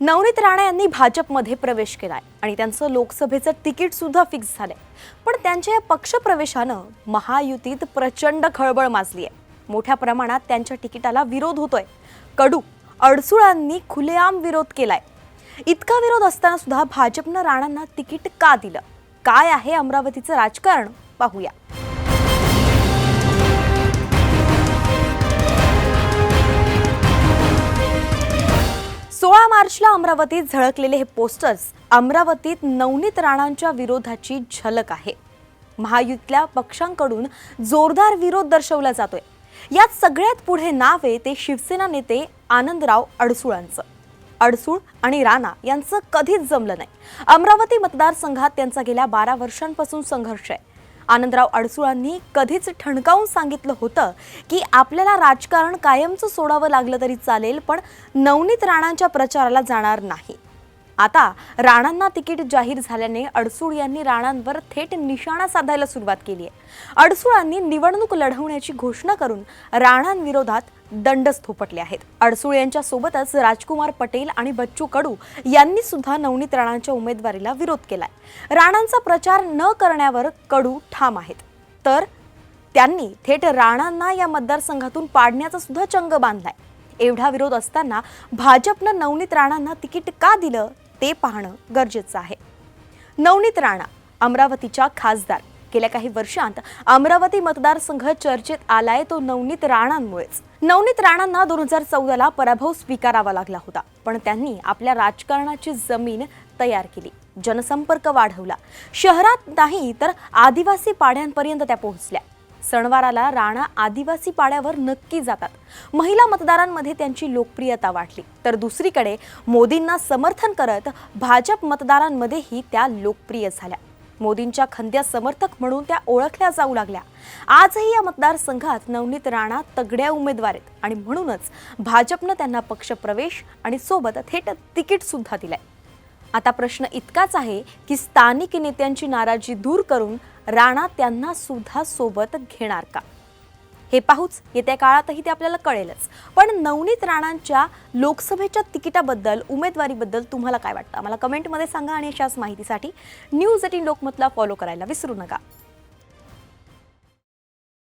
नवनीत राणा यांनी भाजपमध्ये प्रवेश केलाय आणि त्यांचं लोकसभेचं तिकीट सुद्धा फिक्स झालंय. पण त्यांच्या या पक्षप्रवेशानं महायुतीत प्रचंड खळबळ माजली आहे मोठ्या प्रमाणात त्यांच्या तिकिटाला विरोध होतोय. कडू अडसुळांनी खुलेआम विरोध केलाय. इतका विरोध असताना सुद्धा भाजपनं राणांना तिकीट का दिलं? काय आहे अमरावतीचं राजकारण? पाहूया. मार्चला अमरावतीत झळकलेले हे पोस्टर्स अमरावतीत नवनीत राणांच्या विरोधाची झलक आहे. महायुतीतल्या पक्षांकडून जोरदार विरोध दर्शवला जातोय. यात सगळ्यात पुढे नाव आहे ते शिवसेना नेते आनंदराव अडसुळांचं. अडसूळ आणि राणा यांचं कधीच जमलं नाही. अमरावती मतदारसंघात त्यांचा गेल्या बारा वर्षांपासून संघर्ष आहे. आनंदराव अडसुळांनी कधीच ठणकावून सांगितलं होतं की आपल्याला राजकारण कायमचं सोडावं लागलं तरी चालेल पण नवनीत राणांच्या प्रचाराला जाणार नाही. आता राणांना तिकीट जाहीर झाल्याने अडसूळ यांनी राणांवर थेट निशाणा साधायला सुरुवात केली आहे. अडसूळांनी निवडणूक लढवण्याची घोषणा करून राणांविरोधात दंडच थोपटले आहेत. अडसूळ यांच्या सोबतच राजकुमार पटेल आणि बच्चू कडू यांनी सुद्धा नवनीत राणांच्या उमेदवारीला विरोध केलाय. राणांचा प्रचार न करण्यावर कडू ठाम आहेत. तर त्यांनी थेट राणांना या मतदारसंघातून पाडण्याचा सुद्धा चंग बांधलाय. एवढा विरोध असताना भाजपनं नवनीत राणांना तिकीट का दिलं? ते पाहणं गरजेचं आहे. नवनीत राणा अमरावतीच्या खासदार. गेल्या काही वर्षांत अमरावती मतदारसंघ चर्चेत आलाय तो नवनीत राणांमुळेच. नवनीत राणांना दोन हजार चौदाला पराभव स्वीकारावा लागला होता पण त्यांनी आपल्या राजकारणाची जमीन तयार केली. जनसंपर्क वाढवला. शहरात नाही तर आदिवासी पाड्यांपर्यंत त्या पोहोचल्या. सणवाराला राणा आदिवासी पाड्यावर नक्की जातात. महिला मतदारांमध्ये त्यांची लोकप्रियता वाढली. तर दुसरीकडे मोदींना समर्थन करत भाजप मतदारांमध्येही त्या लोकप्रिय झाल्या. मोदींच्या खंद्या समर्थक म्हणून त्या ओळखल्या जाऊ लागल्या. आजही या मतदारसंघात नवनीत राणा तगड्या उमेदवार आहेत आणि म्हणूनच भाजपनं त्यांना पक्षप्रवेश आणि सोबत थेट तिकीट सुद्धा दिलंय. आता प्रश्न इतकाच आहे की स्थानिक नेत्यांची नाराजी दूर करून राणा त्यांना सुद्धा सोबत घेणार का? हे पाहूच येत्या काळातही ते आपल्याला कळेलच. पण नवनीत राणांच्या लोकसभेच्या तिकिटाबद्दल उमेदवारीबद्दल तुम्हाला काय वाटतं? मला कमेंटमध्ये सांगा आणि अशाच माहितीसाठी न्यूज एटीन लोकमतला फॉलो करायला विसरू नका.